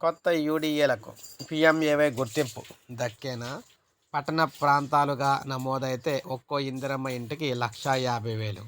కొత్త యూడిఏలకు పిఎంఏవై గుర్తింపు. దక్కేనా పట్టణ ప్రాంతాలుగా నమోదైతే ఒక్కో ఇందిరమ్మ ఇంటికి లక్షా యాభై వేలు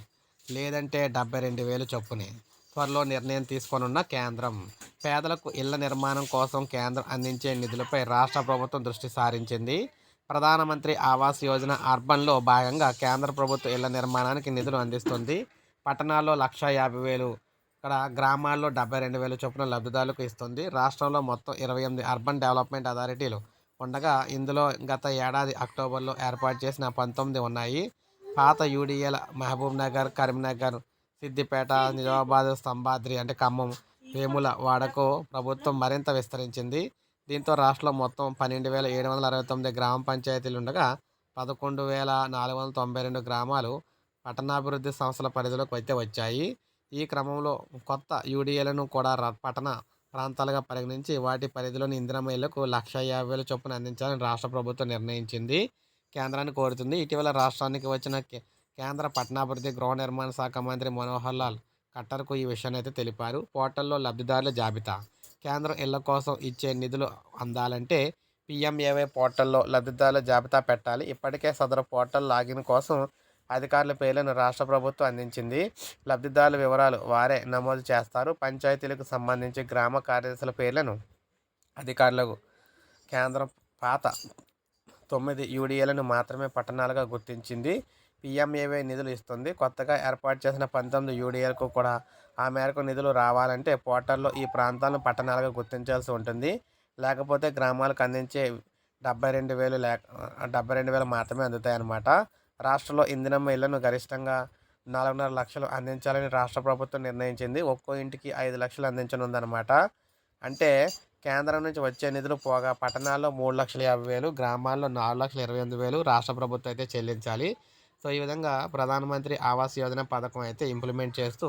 లేదంటే డెబ్బై రెండు వేలు చొప్పునే. త్వరలో నిర్ణయం తీసుకోనున్న కేంద్రం. పేదలకు ఇళ్ళ నిర్మాణం కోసం కేంద్రం అందించే నిధులపై రాష్ట్ర ప్రభుత్వం దృష్టి సారించింది. ప్రధానమంత్రి ఆవాస్ యోజన అర్బన్లో భాగంగా కేంద్ర ప్రభుత్వం ఇళ్ళ నిర్మాణానికి నిధులు అందిస్తుంది. పట్టణాల్లో లక్ష యాభై వేలు ఇక్కడ గ్రామాల్లో డెబ్బై రెండు వేల చొప్పున లబ్ధిదారులకు ఇస్తుంది. రాష్ట్రంలో మొత్తం ఇరవై ఎనిమిది అర్బన్ డెవలప్మెంట్ అథారిటీలు ఉండగా ఇందులో గత ఏడాది అక్టోబర్లో ఏర్పాటు చేసిన పంతొమ్మిది ఉన్నాయి. పాత యూడిఎల మహబూబ్ నగర్ కరీంనగర్ సిద్దిపేట నిజామాబాద్ స్తంభాద్రి అంటే ఖమ్మం వేముల వాడకు ప్రభుత్వం మరింత విస్తరించింది. దీంతో రాష్ట్రంలో మొత్తం పన్నెండు వేల ఏడు వందల అరవై తొమ్మిది గ్రామ పంచాయతీలు ఉండగా పదకొండు వేల నాలుగు వందల తొంభై రెండు గ్రామాలు పట్టణాభివృద్ధి సంస్థల పరిధిలోకి అయితే వచ్చాయి. ఈ క్రమంలో కొత్త యూడిఏలను కూడా పట్టణ ప్రాంతాలుగా పరిగణించి వాటి పరిధిలోని ఇందిరమ్మ లక్ష యాభై వేల చొప్పున అందించాలని రాష్ట్ర ప్రభుత్వం నిర్ణయించింది. కేంద్రాన్ని కోరుతుంది. ఇటీవల రాష్ట్రానికి వచ్చిన కేంద్ర పట్టణాభివృద్ధి గృహ నిర్మాణ శాఖ మంత్రి మనోహర్ లాల్ ఖట్టర్కు ఈ విషయాన్ని అయితే తెలిపారు. పోర్టల్లో లబ్ధిదారుల జాబితా. కేంద్రం ఇళ్ళ కోసం ఇచ్చే నిధులు అందాలంటే పిఎంఏవై పోర్టల్లో లబ్ధిదారుల జాబితా పెట్టాలి. ఇప్పటికే సదరు పోర్టల్ లాగిన్ కోసం అధికారుల పేర్లను రాష్ట్ర ప్రభుత్వం అందించింది. లబ్ధిదారుల వివరాలు వారే నమోదు చేస్తారు. పంచాయతీలకు సంబంధించి గ్రామ కార్యదర్శుల పేర్లను అధికారులకు కేంద్రం పాత తొమ్మిది యూడిఏలను మాత్రమే పట్టణాలుగా గుర్తించింది. పిఎంఏవై నిధులు ఇస్తుంది. కొత్తగా ఏర్పాటు చేసిన పంతొమ్మిది యూడిఏలకు కూడా ఆ మేరకు నిధులు రావాలంటే పోర్టల్లో ఈ ప్రాంతాలను పట్టణాలుగా గుర్తించాల్సి ఉంటుంది. లేకపోతే గ్రామాలకు అందించే డెబ్బై రెండు వేలు లేక డెబ్బై రెండు వేలు మాత్రమే అందుతాయన్నమాట. రాష్ట్రంలో ఇంధనం ఇళ్ళను గరిష్టంగా నాలుగున్నర లక్షలు అందించాలని రాష్ట్ర ప్రభుత్వం నిర్ణయించింది. ఒక్కో ఇంటికి ఐదు లక్షలు అందించనుందన్నమాట. అంటే కేంద్రం నుంచి వచ్చే నిధులు పోగా పట్టణాల్లో మూడు లక్షల యాభై వేలు గ్రామాల్లో నాలుగు లక్షల ఇరవై ఎనిమిది వేలు రాష్ట్ర ప్రభుత్వం అయితే చెల్లించాలి. సో ఈ విధంగా ప్రధానమంత్రి ఆవాస్ యోజన పథకం అయితే ఇంప్లిమెంట్ చేస్తూ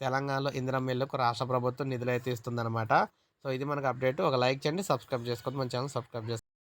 తెలంగాణలో ఇంధనం ఇళ్ళకు రాష్ట్ర ప్రభుత్వం నిధులు అయితే ఇస్తుందన్నమాట. సో ఇది మనకు అప్డేట్. ఒక లైక్ చేయండి సబ్స్క్రైబ్ చేసుకోండి మన ఛానల్ సబ్స్క్రైబ్ చేసుకోండి.